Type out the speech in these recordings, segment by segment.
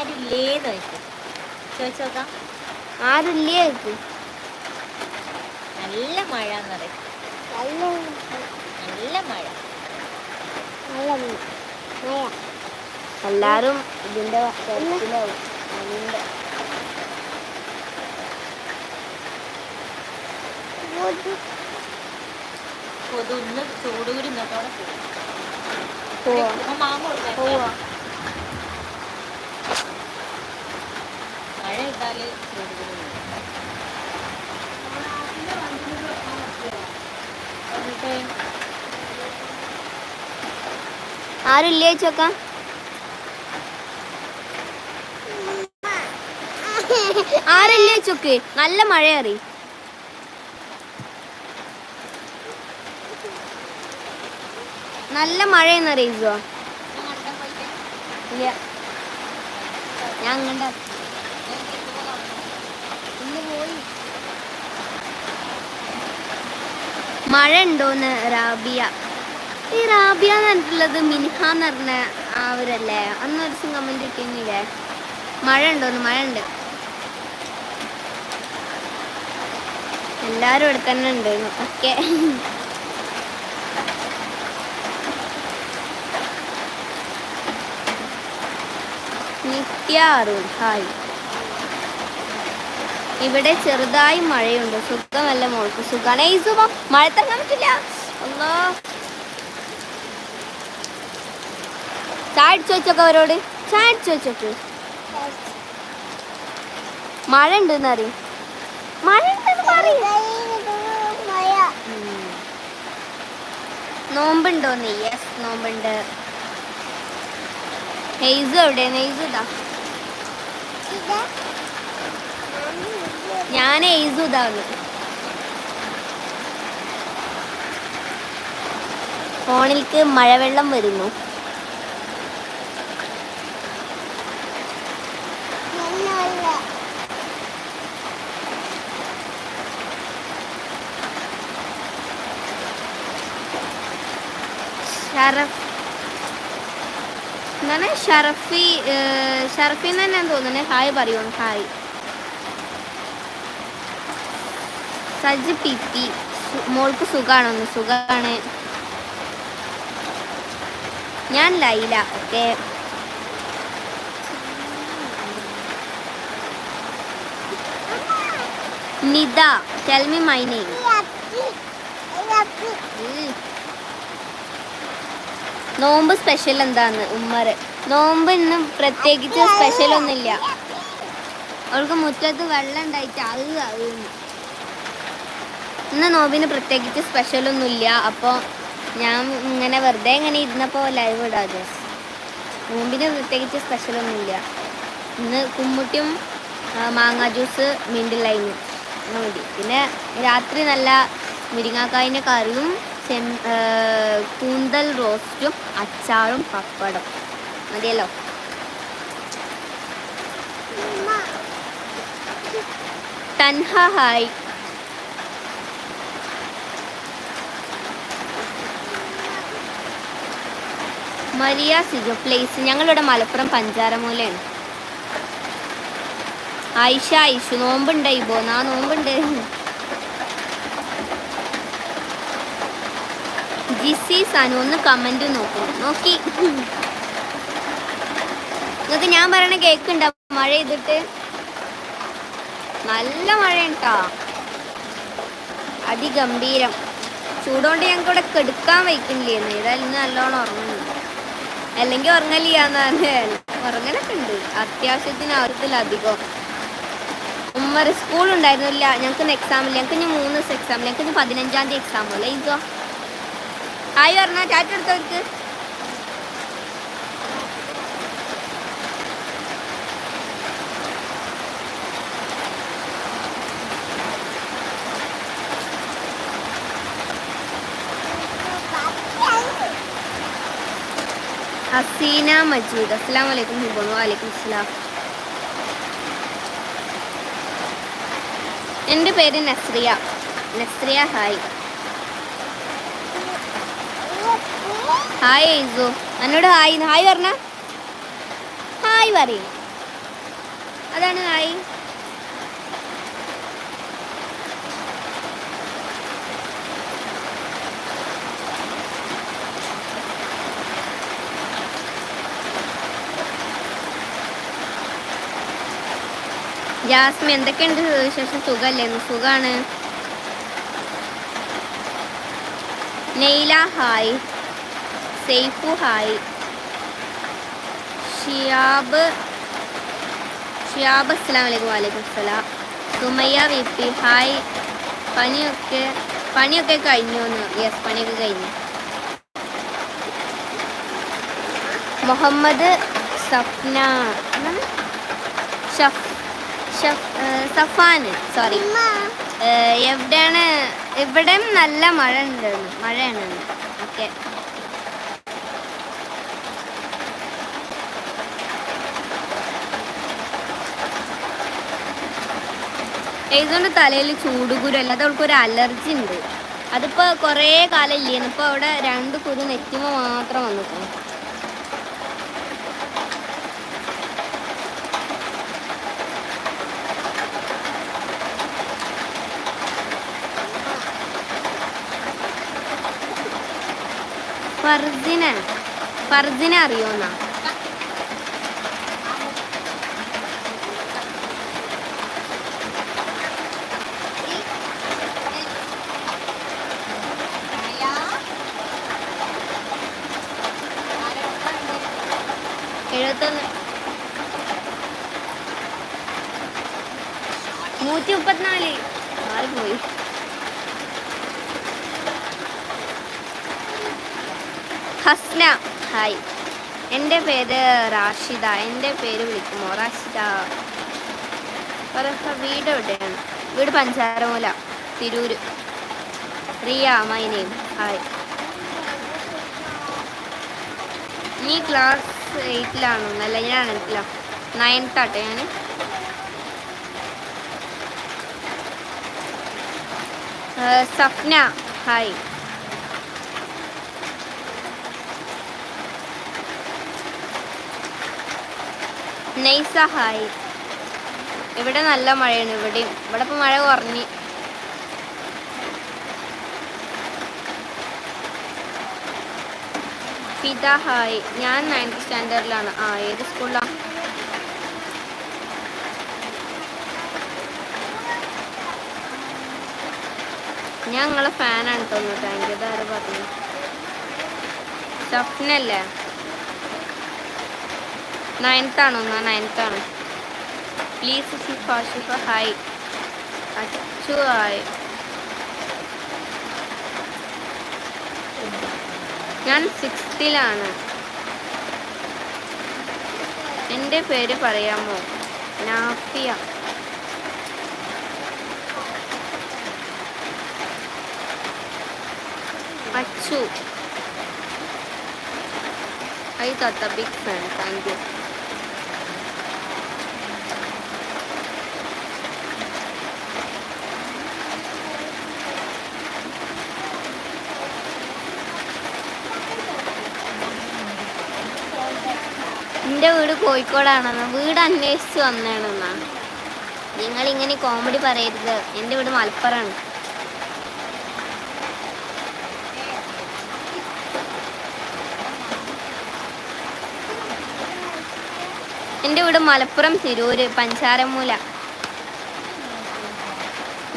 ആരില്ലേന്ന് ചോദിക്കും ചോദിച്ചു നോക്കാം. ആരുല്ലേ ചോദിക്ക്. നല്ല മഴ എന്ന് പറയും. നല്ല മഴ. നല്ല മഴ. എല്ലാരും ഇതിന്റെ തിരക്കിലാവും അതിന്റെ നോക്കാം ഇന്ന് ചൂട് കൂടി ഇന്നത്തോടെ പോകും പോവാ. അപ്പൊ മാങ്ങ കൊടുക്കാൻ മഴ ഇട്ടാൽ ചൂട് കൂടി വരും. എന്നിട്ട് ആരുല്ലേ ചോക്കാം ആരല്ലേ ചൊക്ക് നല്ല മഴ അറി നല്ല മഴ എന്നറിയിച്ചോ ഞാൻ കണ്ടാ ഇല്ല. ഞാൻ കണ്ട ഞാൻ തിരിച്ചു പോകാം. ഇന്ന് പോയി മഴ ഉണ്ടോന്ന് റാബിയ. ഈ റാബിയ എന്ന് പറഞ്ഞിട്ടുള്ളത് മിൻഹ എന്ന് പറഞ്ഞ അവരല്ലേ അന്ന് ഒരു ദിവസം കമന്റ് ഇട്ടിരുന്നില്ലേ? മഴ ഉണ്ടോന്ന് മഴ ഉണ്ട് എല്ലാരും ഇവിടെ തന്നെ ഉണ്ട് ഓക്കെ. നിത്യ അരുൺ. ഹായ്. ഇവിടെ ചെറുതായി മഴയുണ്ട്. സുഖമല്ല മോൾക്ക്? സുഖാണ്. ഈ സുഖം. മഴ തങ്ങാൻ പറ്റില്ല. ഒന്നോ ചാടിച്ചു വെച്ചോക്കെ അവരോട്. ചാടിച്ചു വെച്ചോക്ക്. മഴ ഉണ്ട് അറിയും മഴ ഉണ്ടെന്ന് പറയും നോമ്പുണ്ടോന്ന് യെസ് നോമ്പുണ്ട്. നെയ്സ് എവിടെ നെയ്സ് ഇതാ. ഞാൻ ഇതാണ് ഫോണിലേക്ക് മഴവെള്ളം വരുന്നു. ഷറഫ്. എന്താണ്? ഷറഫി ഷറഫിന്ന് ഷറഫി തന്നെ തോന്നുന്നത് ഹായ് പറയുന്നു ഹായ്. സജ് പി പി മോൾക്ക് സുഖാണോന്ന് സുഖാണ്. ഞാൻ Laila okay. Nita tell me my name നോമ്പ് സ്പെഷ്യൽ എന്താന്ന് ഉമ്മറ് നോമ്പ് ഇന്ന് പ്രത്യേകിച്ച് സ്പെഷ്യൽ ഒന്നുമില്ല. അവൾക്ക് മുറ്റത്ത് വെള്ളം ഉണ്ടായിട്ട് അത് അത് ഇന്ന് നോബിന് പ്രത്യേകിച്ച് സ്പെഷ്യൽ ഒന്നുമില്ല. അപ്പോൾ ഞാൻ ഇങ്ങനെ വെറുതെ ഇങ്ങനെ ഇരുന്നപ്പോൾ ലൈവ് ഇടാതെ നോമ്പിന് പ്രത്യേകിച്ച് സ്പെഷ്യൽ ഒന്നുമില്ല. ഇന്ന് കുമ്മുട്ടിയും മാങ്ങ ജ്യൂസ് മിന്റ് ലൈമും മതി. പിന്നെ രാത്രി നല്ല മുരിങ്ങാക്കായിന്റെ കറിയും ചെം കൂന്തൽ റോസ്റ്റും അച്ചാറും പപ്പടം. മതിയല്ലോ? തൻഹ ഹായ്. മരിയ സിജോ പ്ലേസ് ഞങ്ങളിവിടെ മലപ്പുറം പഞ്ചാരമൂലയാണ്. ആയിഷ ഐഷു നോമ്പുണ്ട് ഇബോ നാ നോമ്പുണ്ട്. ജിസി സനു ഒന്ന് കമന്റ് നോക്കൂ നോക്കി. നിങ്ങൾക്ക് ഞാൻ പറയണ കേക്കുണ്ട? മഴ ചെയ്തിട്ട് നല്ല മഴയുണ്ടാ. അതിഗംഭീരം. ചൂടുകൊണ്ട് ഞങ്ങൾക്ക് ഇവിടെ കെടുക്കാൻ വയ്ക്കുന്നില്ലേ ഏതായാലും നല്ലോണം ഉറങ്ങുന്നു അല്ലെങ്കിൽ ഉറങ്ങലിയാന്ന് ഉറങ്ങലൊക്കെ ഉണ്ട്. അത്യാവശ്യത്തിന് ആവശ്യത്തിലധികം. ഉമ്മർ സ്കൂൾ ഉണ്ടായിരുന്നില്ല. ഞങ്ങൾക്ക് എക്സാം ഇല്ല. ഞങ്ങൾക്ക് ഇനി മൂന്ന് ദിവസം എക്സാം ഇല്ല. ഞങ്ങൾക്ക് ഇനി പതിനഞ്ചാം തീയതി എക്സാം അല്ലേ ഇതോ. ആയി പറഞ്ഞാൽ ചാറ്റ് ഹസീന മജീദ്. അസ്സാം വലൈക്കും ഹിബോണു വലൈക്കും അസ്സലാം. എന്റെ പേര് നസ്രിയ. നസ്രിയ ഹായ്. ഹായ് ഐസു. എന്നോട് ഹായ്. ഹായ് പറഞ്ഞ? ഹായ് പറയും. അതാണ് ഹായ്. ജാസ്മി എന്തൊക്കെയുണ്ട് വിശേഷം? സുഖല്ലേ? സുഖാണ്. നെയ്ല ഹായ്. സെയ്ഫു ഹായ്. ഷിയാബ് ഷിയാബ് അസ്സലാം വലൈക്കും വാലൈക്കും അസ്സലാം. Sumayya V P hi. പണിയൊക്കെ പണിയൊക്കെ കഴിഞ്ഞു എന്ന് യെസ് പണിയൊക്കെ കഴിഞ്ഞു. മുഹമ്മദ് എന്താണ്? ഷഫ് ഏഹ് സോറി എവിടെയാണ് ഇവിടെയും നല്ല മഴ ഉണ്ടായിരുന്നു മഴയാണ്. ഓക്കെ. ഏതുകൊണ്ട് തലയിൽ ചൂടുകുരു അല്ലാതെ അവൾക്ക് ഒരു അലർജി ഉണ്ട്. അതിപ്പോ കുറേ കാലം ഇല്ലേന്ന്. ഇപ്പൊ അവിടെ രണ്ട് കുരു നെറ്റിമ മാത്രം വന്നിട്ടു ഫർജിന ഫർജിനെ അറിയോന്നാ എഴുപത്തൊന്ന് നൂറ്റി മുപ്പത്തിനാല് ആറ് പോയി ഹസ്ന ഹായ് എന്റെ പേര് റാഷിദ. എന്റെ പേര് വിളിക്കുമോ? റാഷിദ. വീട് എവിടെയാണ്? വീട് Pancharamoola Tirur. Riya my name hi നീ ക്ലാസ് എയ്റ്റിലാണോ അല്ല? ഞാൻ എയ്റ്റിലാ നയൻത്താട്ടെ ഞാൻ സപ്ന ഹായ് നൈസ ഹായ് ഇവിടെ നല്ല മഴയാണ് ഇവിടെയും. ഇവിടെ ഇപ്പം മഴ കുറഞ്ഞു. ഫിദ ഹായ് ഞാൻ നയൻത് സ്റ്റാൻഡേർഡിലാണ് ആ ഏത് സ്കൂളിലാണ് ഞാൻ നിങ്ങളെ ഫാനാണ് തോന്നുന്നു താങ്ക് യു ഇതാരും പറഞ്ഞു? സ്വപ്നല്ലേ? നയൻത്ത് ആണോ? എന്നാ നയൻത്താണോ പ്ലീസ് ഷിഫ അച്ചു ഹായ് ഞാൻ സിക്സ്ത്തിലാണ് എന്റെ പേര് പറയാമോ? നാഫിയ. അച്ചു. ഐ തത്ത ബിഗ് ഫാൻ താങ്ക് യു എന്റെ വീട് കോഴിക്കോടാണെന്ന്. വീട് അന്വേഷിച്ച് വന്നതാണെന്നാ നിങ്ങൾ ഇങ്ങനെ കോമഡി പറയരുത്. എന്റെ വീട് മലപ്പുറമാണ്. എന്റെ വീട് മലപ്പുറം തിരൂര് പഞ്ചാരമൂല.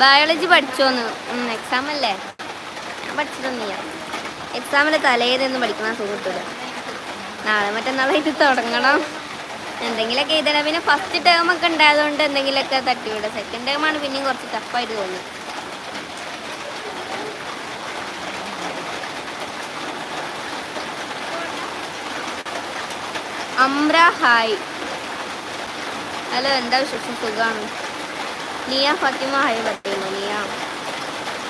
ബയോളജി പഠിച്ചോന്ന്. എക്സാം അല്ലേ? ഞാൻ പഠിച്ചിട്ടൊന്നുമില്ല. എക്സാമിന്റെ തലേതെന്ന് പഠിക്കണം സുഹൃത്തുക്കൾ നാളെ മറ്റന്നാളായിട്ട് തുടങ്ങണം. എന്തെങ്കിലുമൊക്കെ എഴുതണം പിന്നെ ഫസ്റ്റ് ടേം ഒക്കെ ഉണ്ടായതുകൊണ്ട് എന്തെങ്കിലുമൊക്കെ തട്ടിവിടും. സെക്കൻഡ് ടേം ആണ് പിന്നെയും കുറച്ച് ടഫായിട്ട് തോന്നുന്നത്. അമ്ര ഹായ് ഹലോ എന്താ വിശേഷം? സുഖമാണ് നിയ ഫാത്തിമ ഹായ് പറ്റുന്നു നിയ.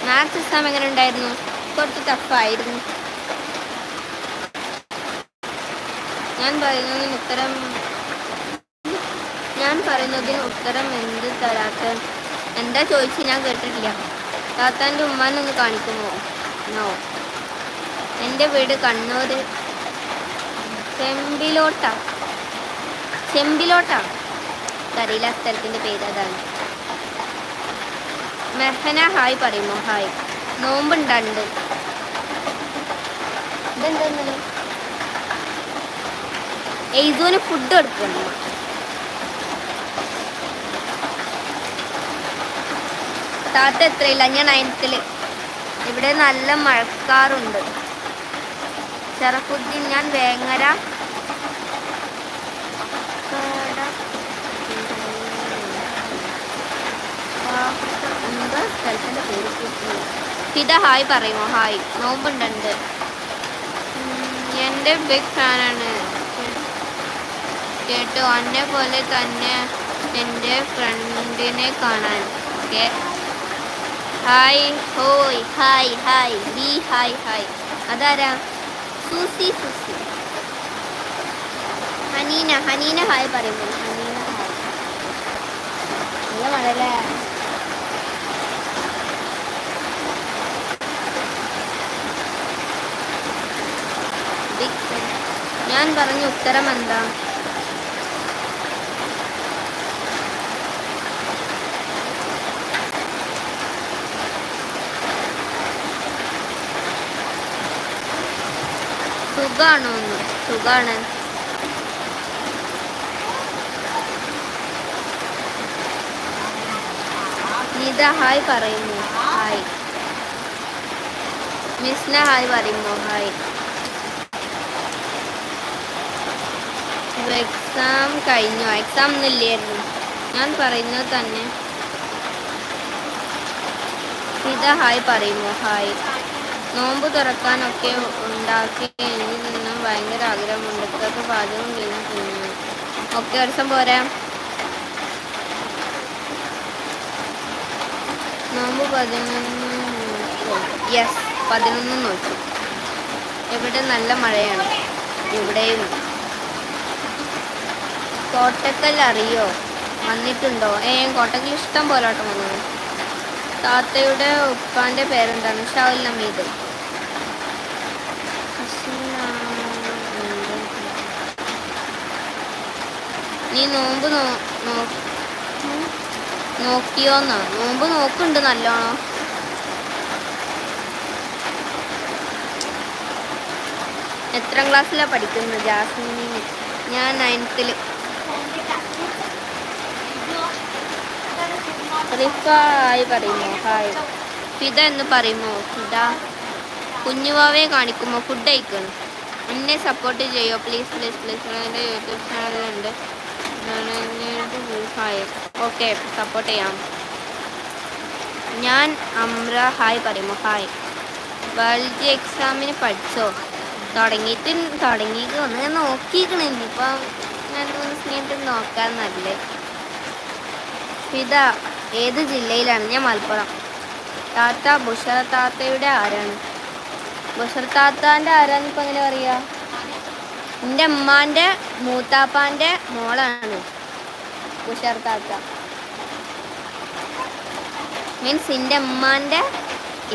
മാത്സ് എക്സാം എങ്ങനെ ഉണ്ടായിരുന്നു? കുറച്ച് ടഫായിരുന്നു ഞാൻ പറയുന്നതിന് ഉത്തരം ഞാൻ പറയുന്നതിന് ഉത്തരം എന്ത് തരാത്ത? എന്താ ചോദിച്ച് ഞാൻ കേട്ടിട്ടില്ല. താത്താന്റെ ഉമ്മാനൊന്ന് കാണിക്കുമോ? നോ. എന്റെ വീട് കണ്ണൂർ. ചെമ്പിലോട്ടാ. ചെമ്പിലോട്ടാ. എനിക്കറിയില്ല ആ സ്ഥലത്തിന്റെ പേര് അതാണ്. മെഹന ഹായ് പറയുമോ? ഹായ്. നോമ്പുണ്ടാണ്ട്. ഇതെന്താ എയ്സോന് ഫുഡ് കൊടുക്കണം താത്ത എത്രയില്ല. ഞാൻ നയനത്തിൽ ഇവിടെ നല്ല മഴക്കാറുണ്ട്. ഷറഫുദ്ദീൻ ഞാൻ വേങ്ങര. സ്ഥലത്തിന്റെ. ഫിദ ഹായ് പറയുമോ? ഹായ്. നോമ്പുണ്ടുണ്ട്. എന്റെ ബിഗ് ഫാനാണ് കേട്ടോ? എന്നെ പോലെ തന്നെ എന്റെ ഫ്രണ്ടിനെ കാണാൻ. ഓക്കെ ഹായ് ഹോയ് ഹായ് ഹായ് ബി ഹായ് ഹായ് അതാരാ Susie Susie Hanina Hanina hi പറയുമ്പോൾ ഹനീന ഹായ് നല്ല മഴല്ലേ. ഞാൻ പറഞ്ഞ ഉത്തരം എന്താ? സുഖാണോ ഒന്ന് സുഖാണ്. നിത ഹായ് പറയുന്നു. ഹായ്. മിസ്ന ഹായ് പറയുന്നു. ഹായ്. എക്സാം കഴിഞ്ഞു? എക്സാം ഒന്നും ഇല്ലായിരുന്നു. ഞാൻ പറയുന്നത് തന്നെ. ഹായ് പറയുമോ ഹായ്. നോമ്പ് തുറക്കാനൊക്കെ ഉണ്ടാക്കി ഭയങ്കര ആഗ്രഹമുണ്ട് ഇതൊക്കെ പാചകം ചെയ്യുന്ന കുഞ്ഞു ഓക്കെ ഒരു ദിവസം പോരാ നോമ്പ് പതിനൊന്ന് യെസ് പതിനൊന്ന് നോക്കി. ഇവിടെ നല്ല മഴയാണ്. ഇവിടെയും. കോട്ടക്കൽ അറിയോ? വന്നിട്ടുണ്ടോ? ഏ കോട്ടക്കൽ ഇഷ്ടം പോലെ വന്നത്. വന്നു താത്തയുടെ ഉപ്പാന്റെ പേരെന്താണ്? ഷാവുൽ നമീദ്. നീ നോമ്പ് നോക്കിയോന്നാ. നോമ്പ് നോക്കുന്നുണ്ട് നല്ലോണം. എത്രാം ക്ലാസ്സിലാണ് പഠിക്കുന്നത് ജാസ്മിനി ഞാൻ നയൻത്തിൽ ഹായ് പറയുമോ? ഹായ്. ഫിദ എന്ന് പറയുമോ? ഫിദ. കുഞ്ഞുവാവയെ കാണിക്കുമോ? ഫുഡ് കഴിക്കണം എന്നെ സപ്പോർട്ട് ചെയ്യോ? പ്ലീസ് പ്ലീസ് പ്ലീസ് എന്റെ യൂട്യൂബ് ചാനലുണ്ട് ഓക്കെ സപ്പോർട്ട് ചെയ്യാം. ഞാൻ അമ്ര ഹായ് പറയുമോ? ഹായ്. ബയോളജി എക്സാമിന് പഠിച്ചോ? തുടങ്ങിയിട്ട് തുടങ്ങിയിട്ട് ഒന്ന് ഞാൻ നോക്കിയിരിക്കണേ. ഇനിയിപ്പം ഞാൻ മൂന്ന് കഴിഞ്ഞിട്ട് നോക്കാൻ നല്ലത് ഫിദ ഏത് ജില്ലയിലാണ്? ഞാൻ മലപ്പുറം. താത്ത ബുഷറ താത്തയുടെ ആരാണ്? ബുഷർ താത്താന്റെ ആരാന്ന് ഇപ്പം എങ്ങനെ പറയാ? എന്റെ ഉമ്മാന്റെ മൂത്താപ്പാന്റെ മോളാണ് ഉഷാർ താത്ത മീൻസ് എന്റെ ഉമ്മാന്റെ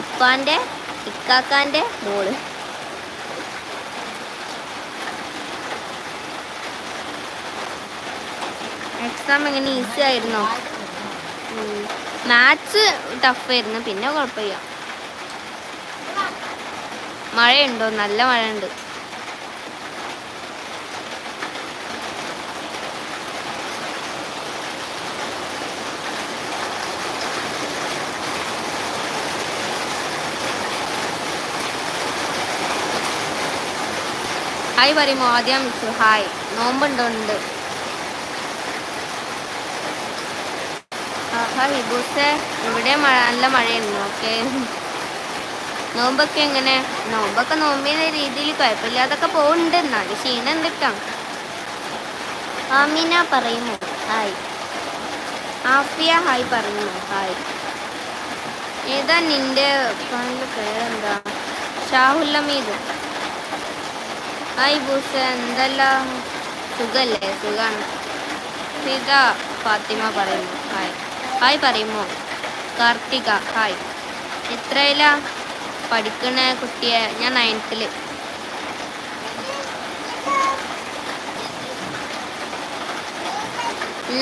ഇപ്പാന്റെ ഇക്കാക്കാന്റെ മോൾ. എക്സാം എങ്ങനെ ഈസി ആയിരുന്നോ? മാത്സ് ടഫായിരുന്നു പിന്നെ കുഴപ്പമില്ല. മഴയുണ്ടോ? നല്ല മഴയുണ്ട്. ഹായ് പറയുമോ ആദ്യം ഹായ് നോമ്പുണ്ടോ ഉണ്ട് ആഹാ ഹിബൂസെ ഇവിടെ നല്ല മഴയായിരുന്നു. ഓക്കെ. നോമ്പൊക്കെ എങ്ങനെ? നോമ്പൊക്കെ നോമ്പിന്റെ രീതിയിൽ കുഴപ്പമില്ലാതൊക്കെ പോകുന്നുണ്ട് എന്നാൽ ക്ഷീണം എന്തിട്ടാ? ആമിന പറയുന്നു. ഹായ് ആഫിയ ഹായ് പറയുമോ ഹായ് ഏതാ നിന്റെ പേരെന്താ? ഷാഹുല്ലമീദ് ഹായ് ബൂസ എന്തെല്ലാം സുഖല്ലേ? സുഖാണ്. സിത ഫാത്തിമ പറയുന്നു. ഹായ്. ഹായ് പറയുമോ? കാർത്തിക ഹായ്. എത്രയിലാ പഠിക്കണ കുട്ടിയെ? ഞാൻ നയൻത്തിൽ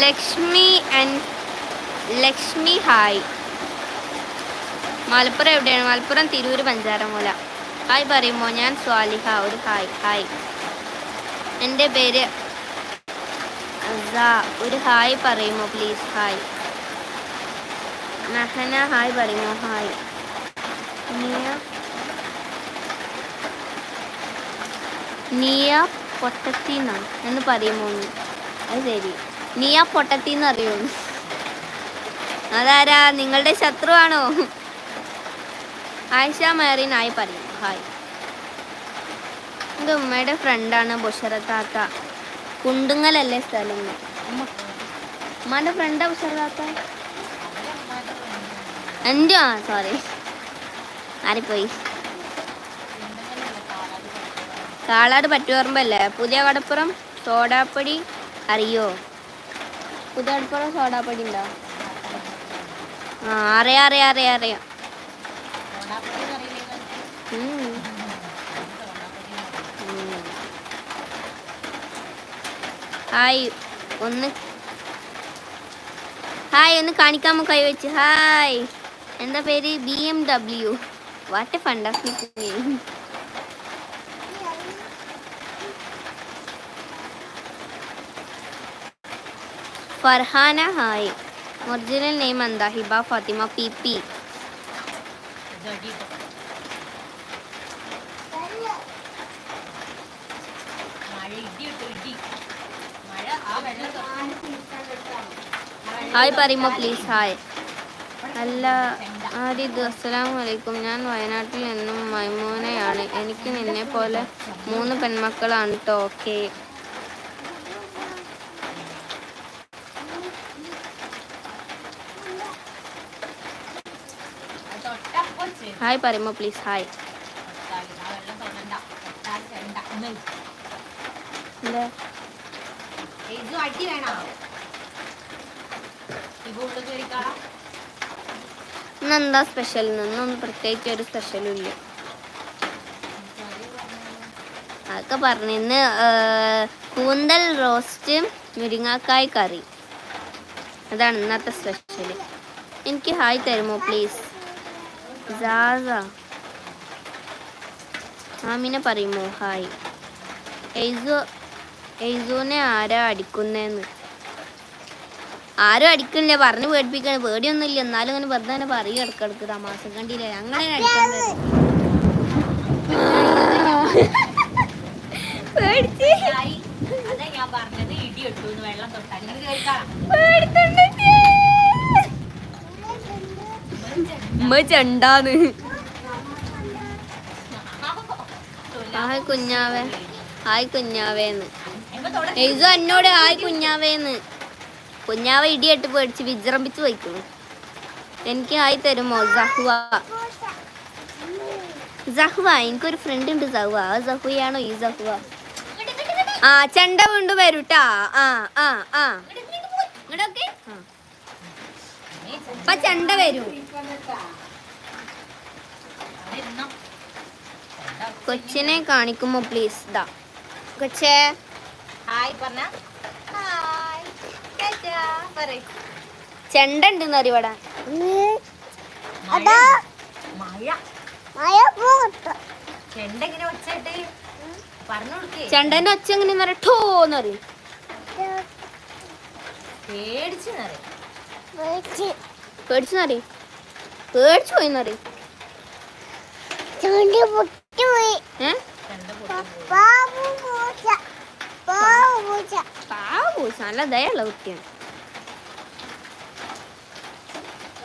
ലക്ഷ്മി ആൻഡ് ലക്ഷ്മി ഹായ്. മലപ്പുറം എവിടെയാണ്? മലപ്പുറം തിരൂർ പഞ്ചാരമൂല. ഹായ് പറയുമോ ഞാൻ സ്വാലിഹ ഒരു ഹായ് ഹായ്. എന്റെ പേര് ഒരു ഹായ് പറയുമോ പ്ലീസ് ഹായ്. നഹന ഹായ് പറയുമോ ഹായ്. നിയ നിയ പൊട്ടത്തിന്നാ എന്ന് പറയുമോ അത് ശരി. നിയ പൊട്ടത്തിന്ന് അറിയോ അതാരാ? നിങ്ങളുടെ ശത്രുവാണോ? ആയിഷ മേറിനായി പറയും. ഹായ്. എന്റെ ഉമ്മയുടെ ഫ്രണ്ടാണ് ബുഷറത്താത്ത. കുണ്ടുങ്ങലല്ലേ സ്ഥലം? ഉമ്മാന്റെ ഫ്രണ്ടാ ബുഷറത്താത്ത? എന്റെ ആ സോറി ആരിപ്പോയി? കാളാട് പറ്റുപറമ്പല്ലേ? പുതിയ കടപ്പുറം സോഡാപ്പൊടി അറിയോ? പുതിയ കടപ്പുറം സോഡാപ്പടി ഉണ്ടോ? ആ അറിയാം അറിയാം അറിയാം അറിയാം. ഹായ്. ഒന്ന്. ഹായ് ഒന്ന് കാണിക്കാമോ കൈവച്ച് ഹായ്. എന്താ പേര്? B M W. What name Farhana hi. Original name എന്താ? ഹിബ ഫാത്തിമ പി പി മഴ ഇടി ഇട്ടു ഇടി മഴ ആ വെള്ളം ഹായ് പറയുമോ പ്ലീസ് ഹായ്. അല്ല ആരിദ് അസ്സലാം വലൈക്കും ഞാൻ വയനാട്ടിൽ നിന്നും മൈമൂനയാണ്. എനിക്ക് നിന്നെ പോലെ മൂന്ന് പെൺമക്കളാണ് കേട്ടോ ഓക്കെ. ഹായ് പറയുമോ പ്ലീസ് ഹായ്. എന്താ? ഇതും അടി വേണോ? ഇന്നെന്താ സ്പെഷ്യൽ ഇന്നൊന്നും പ്രത്യേകിച്ച് ഒരു സ്പെഷ്യലും ഇല്ല. അതൊക്കെ പറഞ്ഞു. ഇന്ന് കൂന്തൽ റോസ്റ്റ് മുരിങ്ങാക്കായ് കറി. അതാണ് ഇന്നത്തെ സ്പെഷ്യൽ എനിക്ക് ഹായ് തരുമോ പ്ലീസ് ആമിനെ പറയുമോ ഹായ്? എയ്സു എയ്സുവിനെ ആരാ അടിക്കുന്നേന്ന്? ആരും അടിക്കണില്ല പറഞ്ഞ് പേടിപ്പിക്കണ. പേടിയൊന്നുമില്ല. എന്നാലും അങ്ങനെ വെറുതെ തന്നെ പറയും ഇടക്കിടക്ക്. തമാസം കണ്ടില്ല? അങ്ങനെ ആയി. ഉമ്മ ചെണ്ടാന്ന്. ഹായ് കുഞ്ഞാവേ. ഹായ് കുഞ്ഞാവേന്ന്. തൊട എന്നോട് ഹായ് കുഞ്ഞാവേന്ന്. കുഞ്ഞാവ ഇടിയായിട്ട് പേടിച്ച് വിജൃംഭിച്ച് വയ്ക്കുന്നു എനിക്ക് ആയി തരുമോ സഹുവ? സഹുവ എനിക്കൊരു ഫ്രണ്ട് ഉണ്ട് സഹുവ. ആ സഹുവയാണോ ഈ സഹുവ? ആ ചെണ്ട വീണ്ടും വരൂട്ടാ. ആ ആ ആ. അപ്പൊ ചെണ്ട വരൂ. കൊച്ചിനെ കാണിക്കുമോ പ്ലീസ് ദാ. കൊച്ചേ. ഹായ് പറഞ്ഞ. ചെണ്ട ഉണ്ടെന്ന് അറിയവിടെ ചെണ്ടന്റെ ഒച്ച എങ്ങനെയെന്ന് പറയാ. ടോന്ന് പറയും. പേടിച്ചു പേടിച്ചു. പറയും. പേടിച്ചു പോയി പാവ പൂച്ച. നല്ല ദയുള്ള കുട്ടിയാണ് വെള്ളം തൊടണ്ട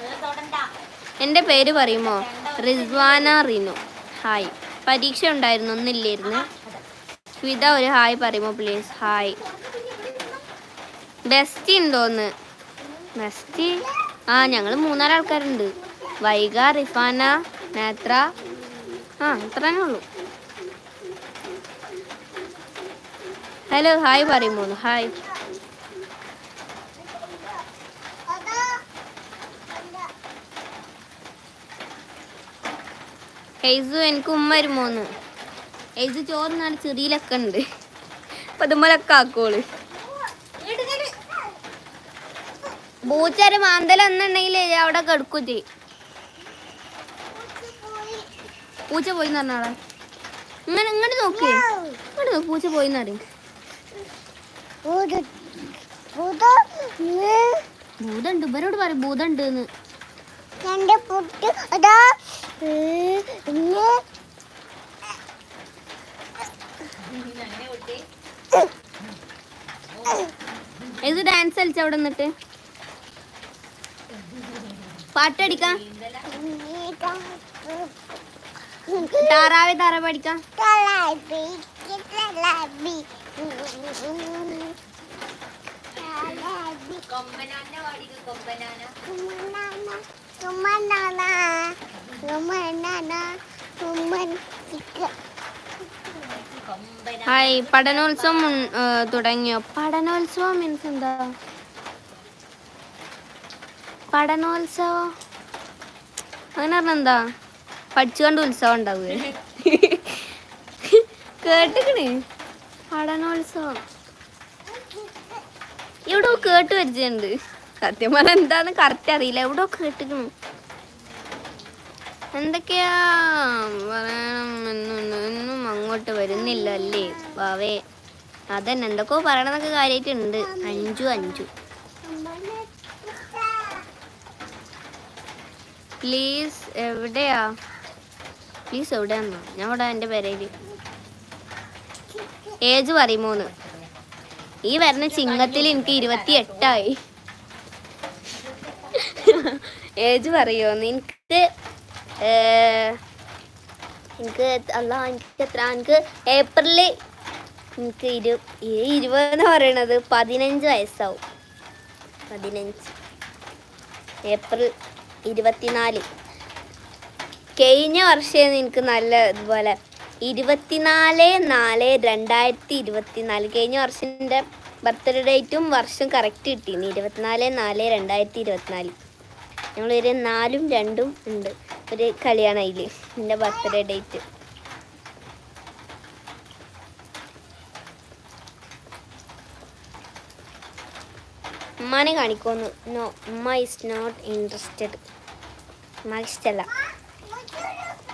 എന്റെ പേര് പറയുമോ? റിസ്വാന റിനു. ഹായ്. പരീക്ഷ ഉണ്ടായിരുന്നു ഒന്നില്ലായിരുന്നു. സ്മിത ഒരു ഹായ് പറയുമോ പ്ലീസ് ഹായ്. ബെസ്റ്റി ഉണ്ടോന്ന് ബെസ്റ്റി? ആ ഞങ്ങൾ മൂന്നാൽ ആൾക്കാരുണ്ട്. വൈഗ റിഫാന നേത്ര. ആ അത്ര തന്നെ ഉള്ളൂ. ഹലോ ഹായ് പറയുമോ? ഹായ്. എയ്സു എനിക്ക് ഉമ്മ വരുമോന്ന് ചോറ് ചോറിനാണ് ചെറിയിലൊക്കെ ഉണ്ട്. അപ്പൊ അതുമ്മലൊക്കെ ആക്കോൾ. പൂച്ചാര് മാന്തല എന്നുണ്ടെങ്കിൽ അവിടെ കെടുക്കും ചെയ്യും. പൂച്ച പോയി പറഞ്ഞാളെ ഇങ്ങനെ ഇങ്ങോട്ട് നോക്കിയേ ഇങ്ങോട്ട് നോക്ക് പൂച്ച പോയി എന്നറിയും ഭൂതണ്ട് ഇവരോട് പറയും ഭൂതണ്ട് എന്ന് ഇത് ഡാൻസ് കളിച്ച അവിടെ നിന്നിട്ട്? പാട്ടടിക്കാം? താറാവേ താറാ പഠിക്കാം? കൊമ്പനാന പാടിക്ക് കൊമ്പനാന. ഹായ് പഠനോത്സവം തുടങ്ങിയോ? പഠനോത്സവം മീൻസ് എന്താ? പഠനോത്സവം? അങ്ങനെ പറഞ്ഞ എന്താ? പഠിച്ചുകൊണ്ട് ഉത്സവം ഉണ്ടാവുക കേട്ടിക്കണേ? പഠനോത്സവം. ഇവിടെ കേട്ട് പരിചയമുണ്ട്. സത്യം പറഞ്ഞാൽ എന്താന്ന് കറക്റ്റ് അറിയില്ല. എവിടെ കേട്ടിക്കണു എന്തൊക്കെയാ പറയണമെന്നുണ്ട് അങ്ങോട്ട് വരുന്നില്ല അല്ലേ? വാവേ. അതന്നെ എന്തൊക്കെയോ പറയണതൊക്കെ കാര്യമായിട്ടുണ്ട് അഞ്ചു അഞ്ചു. പ്ലീസ് എവിടെയാ? പ്ലീസ് എവിടെയാന്നോ? ഞാൻ ഇവിടെ എന്റെ പേരേൽ. ഏജ് പറയുമോന്ന്? ഈ വരുന്ന ചിങ്ങത്തിൽ എനിക്ക് ഇരുപത്തി എട്ടായി ഏജ് പറയോ? നിനക്ക് എനിക്ക് അല്ല എനിക്ക് എത്ര എനിക്ക് ഏപ്രിൽ എനിക്ക് ഇരു ഈ ഇരുപതെന്ന് പറയണത് പതിനഞ്ച് വയസ്സാവും. പതിനഞ്ച്. ഏപ്രിൽ ഇരുപത്തിനാല്. കഴിഞ്ഞ വർഷം എനിക്ക് നല്ല ഇതുപോലെ ഇരുപത്തിനാല് നാല് രണ്ടായിരത്തി ഇരുപത്തിനാല്. കഴിഞ്ഞ വർഷത്തിന്റെ ബർത്ത്ഡേ ഡേറ്റും വർഷം കറക്റ്റ് കിട്ടിയിരുന്നു ഇരുപത്തിനാല് നാല് രണ്ടായിരത്തി ഇരുപത്തിനാല്. ഞങ്ങളൊരു നാലും രണ്ടും ഉണ്ട്. ഒരു കളിയാണ് അതിൽ എന്റെ ബർത്ത്ഡേ ഡേറ്റ് ഉമ്മാനെ കാണിക്കുന്നു നോ ഉമ്മ ഈസ് നോട്ട് ഇൻട്രസ്റ്റഡ് ഉമ്മ ഇഷ്ടമല്ല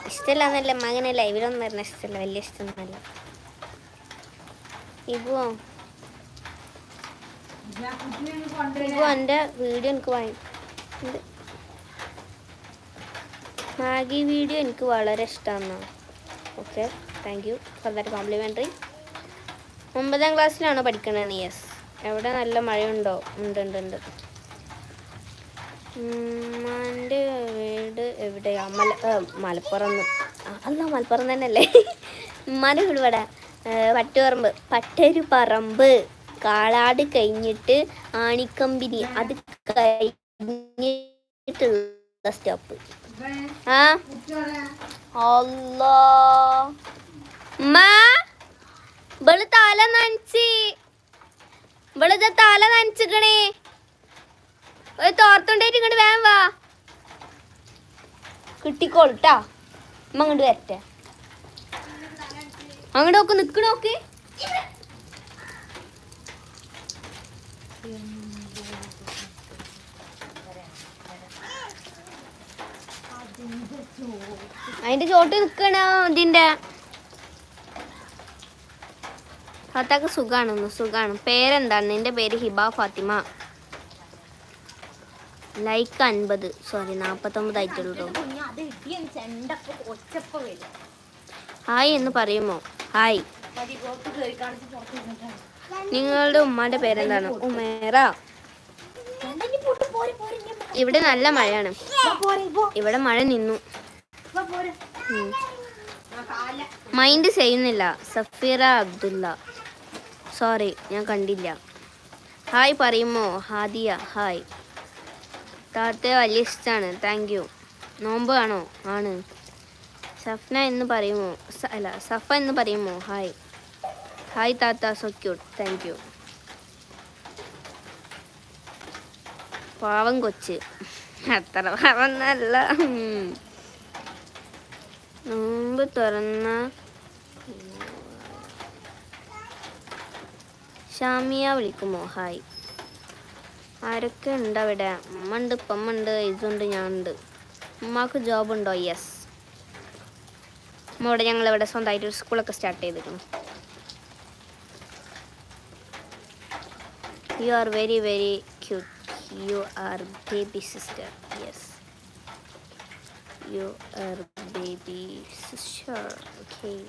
ഇഷ്ടമല്ല എന്നല്ല അങ്ങനെ ലൈവിലൊന്നും വരുന്ന ഇഷ്ടമല്ല വലിയ ഇഷ്ടമൊന്നുമല്ല ഇപ്പോ ഇപ്പോ എന്റെ വീഡിയോ എനിക്ക് വാങ്ങി. മാഗി വീഡിയോ എനിക്ക് വളരെ ഇഷ്ടമാണ് okay thank you for that complimentary ഒമ്പതാം ക്ലാസ്സിലാണോ പഠിക്കണത് യെസ് എവിടെ നല്ല മഴയുണ്ടോ? ഉണ്ട് ഉണ്ട് ഉണ്ട്. ഉമ്മാന്റെ വീട് എവിടെയാ? മല മലപ്പുറം. അല്ല മലപ്പുറം തന്നെയല്ലേ? ഉമ്മാന്റെ വീട് ഇവിടെ. പട്ടുപറമ്പ് പട്ടരു പറമ്പ് കാളാട് കഴിഞ്ഞിട്ട് ആണിക്കമ്പനി. അത് കഴിഞ്ഞിട്ടുള്ള സ്റ്റോപ്പ്. ആ? അല്ലാ ഇവൾ തല നനച്ച്. ഇവളിത് തല നനച്ചിക്കണേ. ഒരു തോർത്തുണ്ടായിട്ട് ഇങ്ങോട്ട് വേഗം വാ. കിട്ടിക്കോളട്ടാ അമ്മ അങ്ങോട്ട് വരട്ടെ. അങ്ങോട്ട് നോക്ക് നിക്ക് അതിന്റെ ചോട്ട് നിക്കണ ഇതിന്റെ? ഫത്താക്ക് സുഖാണെന്ന് സുഖാണ്. പേരെന്താണ്? നിന്റെ പേര് ഹിബ ഫാത്തിമ. ലൈക്ക് അൻപത്. സോറി നാൽപ്പത്തൊമ്പത് ആയിട്ടുള്ളൂ. ഹായ് എന്ന് പറയുമോ? ഹായ് നിങ്ങളുടെ ഉമ്മാന്റെ പേരെന്താണ്? ഉമേറ ചെണ്ടഞ്ഞി പോട്ട് പോരെ പോരെ ഇനി അമ്മ. ഇവിടെ നല്ല മഴയാണ്. ഇവിടെ മഴ നിന്നു. മൈൻഡ് ചെയ്യുന്നില്ല. സഫീറ അബ്ദുല്ല സോറി ഞാൻ കണ്ടില്ല. ഹായ് പറയുമോ? ഹാദിയ ഹായ് താത്ത വലിയ ഇഷ്ടമാണ് താങ്ക് യു നോമ്പ് ആണോ. ആണ് സഫ്ന എന്ന് പറയുമോ? അല്ല സഫ എന്ന് പറയുമോ? ഹായ് ഹായ് താത്ത. സോ ക്യൂട്ട് താങ്ക് യു പാവം കൊച്ച്. അത്ര പാവന്നല്ല ഉം. നോമ്പ് തുറന്ന ഷാമിയ വിളിക്കുമോ? ഹായ്. ആരൊക്കെ ഉണ്ട് അവിടെ? അമ്മ ഉണ്ട് ഉപ്പമ്മ ഉണ്ട് ഇതുണ്ട് ഞാനുണ്ട് ഉമ്മാക്ക് ജോബ് ഉണ്ടോ? യെസ് ഉമ്മയോടെ ഞങ്ങൾ ഇവിടെ സ്വന്തമായിട്ട് ഒരു സ്കൂളൊക്കെ സ്റ്റാർട്ട് ചെയ്തിരുന്നു you are very very you are baby sister yes. You are baby sister okay.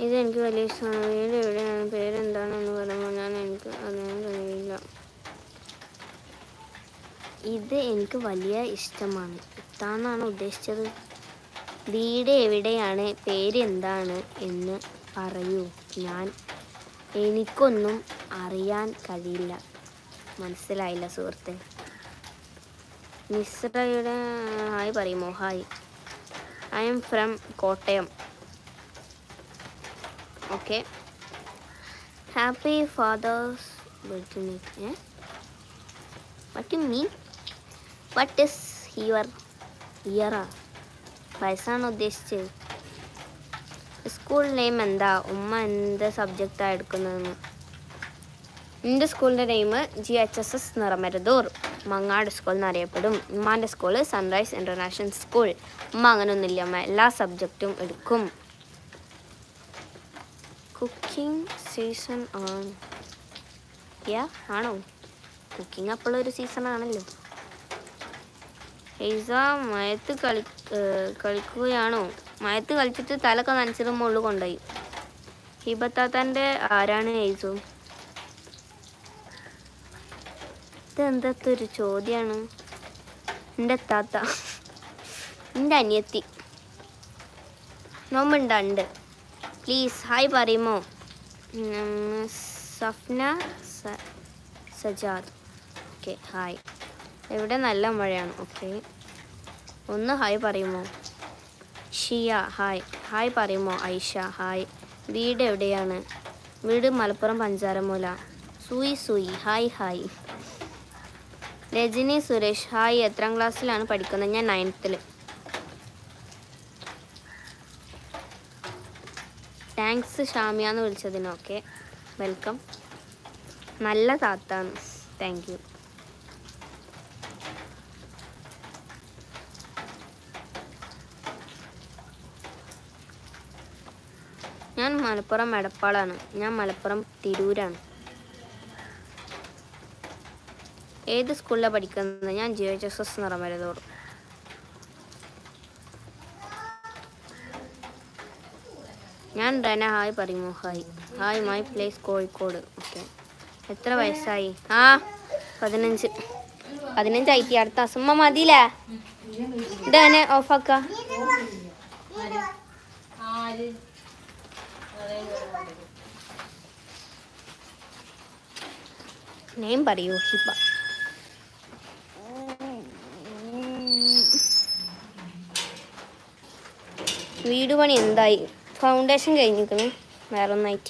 ഇത് എനിക്ക് വലിയ വീട് എവിടെയാണ് പേരെന്താണെന്ന് പറയുമ്പോൾ ഞാൻ എനിക്ക് അറിയാൻ കഴിയില്ല ഇത് എനിക്ക് വലിയ ഇഷ്ടമാണ്. ഇത്താന്നാണ് ഉദ്ദേശിച്ചത്. വീട് എവിടെയാണ്? പേരെന്താണ്? എന്ന് പറയൂ. ഞാൻ എനിക്കൊന്നും അറിയാൻ കഴിയില്ല. മനസ്സിലായില്ല സുഹൃത്തെ. നിസ്രയുടെ ഹായ് പറയുമോ hi I am from Kottayam. Okay happy father's birthday what you mean what is your ഇയറാ വയസ്സാണ് ഉദ്ദേശിച്ചത്. സ്കൂൾ നെയിം എന്താ? ഉമ്മ എന്ത് സബ്ജക്റ്റാണ് എടുക്കുന്നതെന്ന്? എന്റെ സ്കൂളിന്റെ name G H S S Niramaruthur. Mangad school എന്നറിയപ്പെടും. ഉമ്മാന്റെ സ്കൂൾ സൺറൈസ് ഇന്റർനാഷണൽ സ്കൂൾ ഉമ്മ അങ്ങനൊന്നുമില്ല. അമ്മ എല്ലാ സബ്ജക്റ്റും എടുക്കും. കുക്കിംഗ് സീസൺ ആണ്. യാ ആണോ? കുക്കിംഗ് അപ്പോഴൊരു സീസൺ ആണല്ലോ. ഹെയ്സ മയത്ത് കളി കളിക്കുകയാണോ? മയത്ത് കളിച്ചിട്ട് തലൊക്കെ നനച്ചത് മുകളിൽ കൊണ്ടുപോയി. ഹിബത്താത്തന്റെ ആരാണ് ഹെയ്സു ഇതെന്തത്തെ ഒരു ചോദ്യമാണ് എന്റെ താത്ത എന്റെ അനിയത്തി. നോമ്പുണ്ടുണ്ട് പ്ലീസ് ഹായ് പറയുമോ? സഫ്ന സജാദ്. ഓക്കെ ഹായ് ഇവിടെ നല്ല മഴയാണ് ഓക്കെ ഒന്ന് ഹായ് പറയുമോ? ഷിയ ഹായ് ഹായ് പറയുമോ ഐഷ ഹായ് വീട് എവിടെയാണ്? വീട് മലപ്പുറം പഞ്ചാരമൂല. സൂയി സൂയി. Hi hi Rajani Suresh hi എത്രാം ക്ലാസ്സിലാണ് പഠിക്കുന്നത്? ഞാൻ നയൻത്തിൽ താങ്ക്സ് ഷാമിയ എന്ന് വിളിച്ചതിന്. ഓക്കെ വെൽക്കം നല്ല താത്താണ് താങ്ക് യു ഞാൻ മലപ്പുറം എടപ്പാളാണ്. ഞാൻ മലപ്പുറം തിരൂരാണ്. ഏത് സ്കൂളിലാണ് പഠിക്കുന്നത്? ഞാൻ G H S S Niramaruthur ഞാൻ റന ഹായ് പറയുമോ hi. Hi my place Kozhikode. Okay. എത്ര വയസ്സായി? ആ പതിനഞ്ച്. പതിനഞ്ചായിട്ട് അടുത്ത അസുമ്മ മതിയില്ലേ? ഇതന്നെ ഓഫാക്ക നെയിം പറയൂ ഹിബ. വീട് പണി എന്തായി? ഫൗണ്ടേഷൻ കഴിഞ്ഞിരിക്കുന്നു. വേറെ ഒന്നായിട്ട്